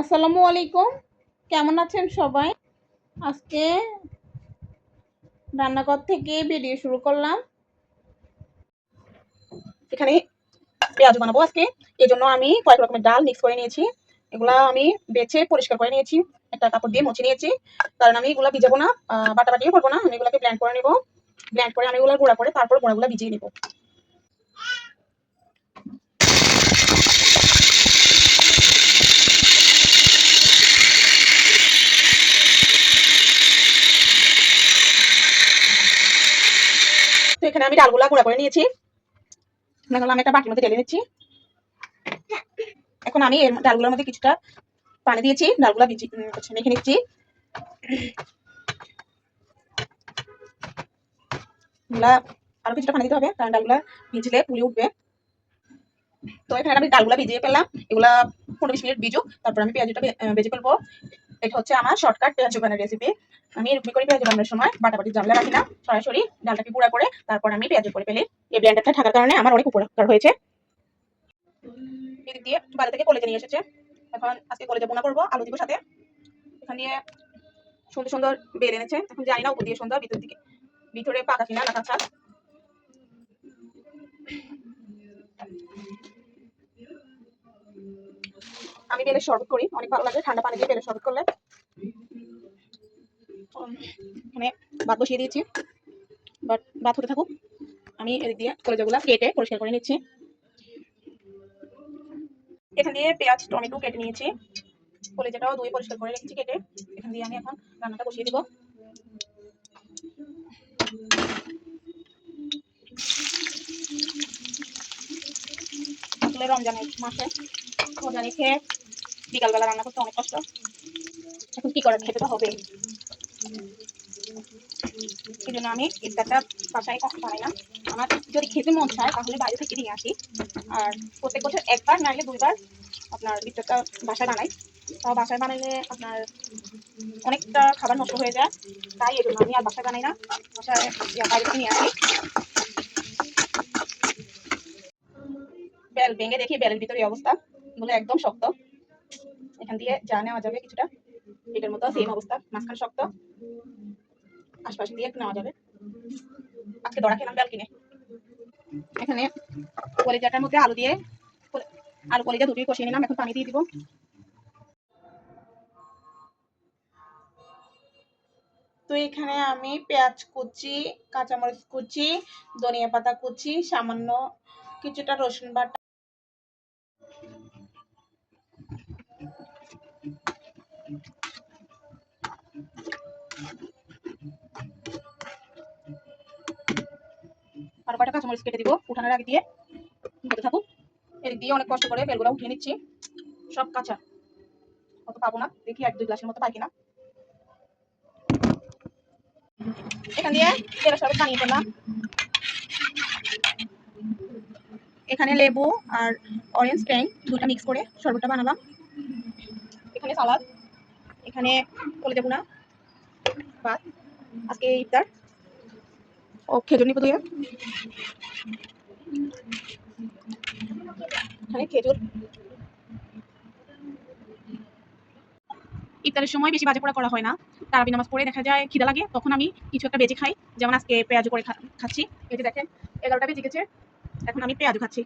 আসসালামু আলাইকুম। কেমন আছেন সবাই? আজকে রান্নাঘর থেকে ভিডিও শুরু করলাম। এখানে পেঁয়াজ বানাবো আজকে। এই জন্য আমি কয়েক রকমের ডাল মিক্স করে নিয়েছি। এগুলা আমি বেছে পরিষ্কার করে নিয়েছি। একটা কাপড় দিয়ে মুছে নিয়েছি। কারণ আমি এগুলা ভিজাবো না আহ, বাটাবাটিও করব না। আমি এগুলাকে ব্ল্যান্ড করে নেব। ব্ল্যান্ড করে আমি এগুলো গুঁড়া করে তারপর গুঁড়াগুলো ভিজিয়ে নেব তো এখানে আমি ডালগুলা গুঁড়া করে নিয়েছি। আমি একটা বাটির মধ্যে ঢেলে নিচ্ছি। এখন আমি এর ডালগুলোর মধ্যে কিছুটা পানি দিয়েছি, ডালগুলা মেখে নিচ্ছি। আরও কিছুটা পানি দিতে হবে, কারণ ডালগুলা ভিজলে পুলি উঠবে। তো এখানে আমি ডালগুলা ভিজিয়ে ফেললাম, এগুলা পনেরো বিশ মিনিট ভিজুক, তারপর আমি পেঁয়াজটা ভেজে ফেলব। এটা হচ্ছে আমার শর্টকাট পেঁয়াজ বানার রেসিপি আমি এরকম করে পেঁয়াজ বানানোর সময়, বাটাবাটি জামলা রাখি না, সরাসরি ডালটাকে গুঁড়া করে তারপর আমি পেঁয়াজ করে ফেলি এই ব্লেন্ডারটা থাকার কারণে আমার অনেক উপকার হয়েছে। এদিক দিয়ে বাইরে থেকে কলেজে নিয়ে এসেছে। এখন আজকে কলেজে বোনা করব, আলু দিব সাথে। এখান দিয়ে সুন্দর সুন্দর বের এনেছে। এখন জানি না উপর দিয়ে সুন্দর ভিতর দিকে। ভিতরে পাকা কিনা, না কাঁচা। আমি বেলের শরবত করি, অনেক ভালো লাগে, ঠান্ডা পানি দিয়ে বেলের শরবত করলে। মানে ভাত বসিয়ে দিয়েছি বাট ভাত হতে থাকুক। আমি এদিক দিয়ে কলেজাগুলো কেটে পরিষ্কার করে নিচ্ছি। এখান দিয়ে পেঁয়াজ, টমেটো কেটে নিয়েছি। কলেজাটাও দুই পরিষ্কার করে রেখেছি কেটে। এখান দিয়ে আমি এখন রান্নাটা বসিয়ে দিব। রমজানের মাসে রমজানি খেয়ে বিকালবেলা রান্না করতে অনেক কষ্ট। এখন কি করার খেতে তো হবে এই জন্য আমি ইফতারটা বাসায় কখন বানাই না আমার যদি খেতে মন চায় তাহলে বাইরে থেকে নিয়ে আসি। আর প্রত্যেক বছর একবার নাইলে দুইবার আপনার ইফতারটা বাসায় বানাই। তাও বাসায় বানাইলে আপনার অনেকটা খাবার নষ্ট হয়ে যায়। তাই এই জন্য আমি আর বাসায় বানাই না। বাসায় বাইরে থেকে নিয়ে আসি। বেল ভেঙে দেখি বেলের ভিতরে অবস্থা। এগুলো একদম শক্ত। এখান দিয়ে যা নেওয়া যাবে কিছুটা। এটার মতো সেম অবস্থা। মাঝখানে শক্ত। আশপাশ দিয়ে নেওয়া যাবে। আজকে দড়া খেলাম বেল কিনে। এখানে কলিজাটার মধ্যে আলু দিয়ে আলু কলিজা দুটোই কষিয়ে নিলাম। এখন পানি দিয়ে দিব। তো এখানে আমি পেঁয়াজ কুচি, কাঁচামরিচ কুচি, ধনিয়া পাতা কুচি, সামান্য কিছুটা রসুন বাটা আর কয়টা কাঁচামরিচ কেটে দিব উঠানোর আগে দিয়ে। হতে থাকুক। এদিক দিয়ে অনেক কষ্ট করে বেলগুলো উঠিয়ে নিচ্ছি। সব কাঁচা। অত পাবো না। দেখি এক দুই গ্লাসের মতো পাই কিনা। এখান দিয়ে তেলের শরবত বানিয়ে ফেললাম। এখানে লেবু আর অরেঞ্জ ট্যাং দুটো মিক্স করে শরবতটা বানালাম। এখানে সালাদ, এখানে কলিজা বুনা ভাত, আজকে ইফতার। ও খেজুর নিবো দুইয়া এখানে খেজুর। ইফতারের সময় বেশি বাজে পড়া করা হয় না। তারাবি নামাজ পড়ে দেখা যায় খিদা লাগে, তখন আমি কিছু একটা বেজে খাই। যেমন আজকে পেঁয়াজ করে খাচ্ছি। যে দেখেন, এগারোটা বেজে গেছে। এখন আমি পেঁয়াজু খাচ্ছি